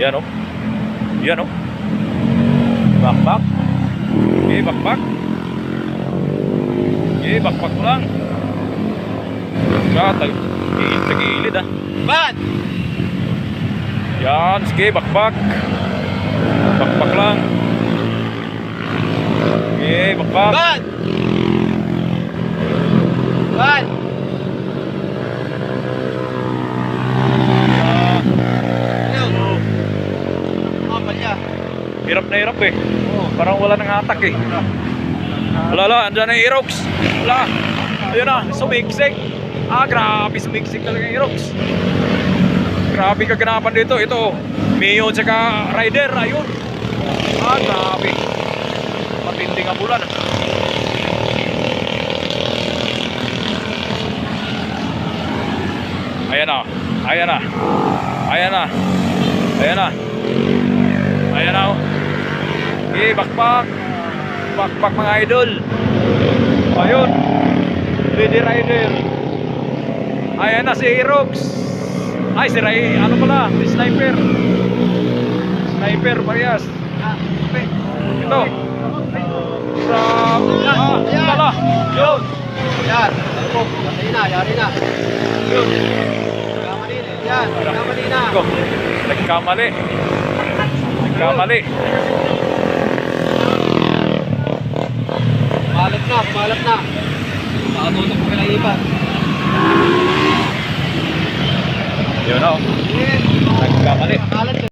Yan oh. Yan oh. Bakbak. Okay, bakbak. Okay, bakbak mo lang. Ah, tag gilid sa gilid ah. Bad! Yan, sige, bakbak. Bakbak lang. Okay, bakbak. Bad! Ah, Ayun. Kapal niya. Hirap na hirap eh. Parang wala nang atak eh. Wala, wala. Andyan na yung Aerox. Wala. Ayun na, sumiksik. Ah, grabe sumiksik talaga yung Aerox. Grabe kaganapan dito. Ito, Mio tsaka Rider. Ayun. Ah, grabe. Matinding abulan. Ayan na. Ayan na. Ayan na. Ayan na. Ayan na. oh. Okay, bakbak. Bakbak mga idol. Ayun. Lady Rider. Ayan na si Aerox. Ay, si Ray, ano pala? Si Sniper. Sniper, okay. Ito. Sa... Ah, Ayan. pala. Yun. Yan. Yari na, yari na. Yun. Kamali na. Yan. Kamali na. Nagkamali. Nagkamali. Kumalat na, kumalat na. Nakatulog ko kailang iba. Yun na. oh. Nagkamali. Nakalat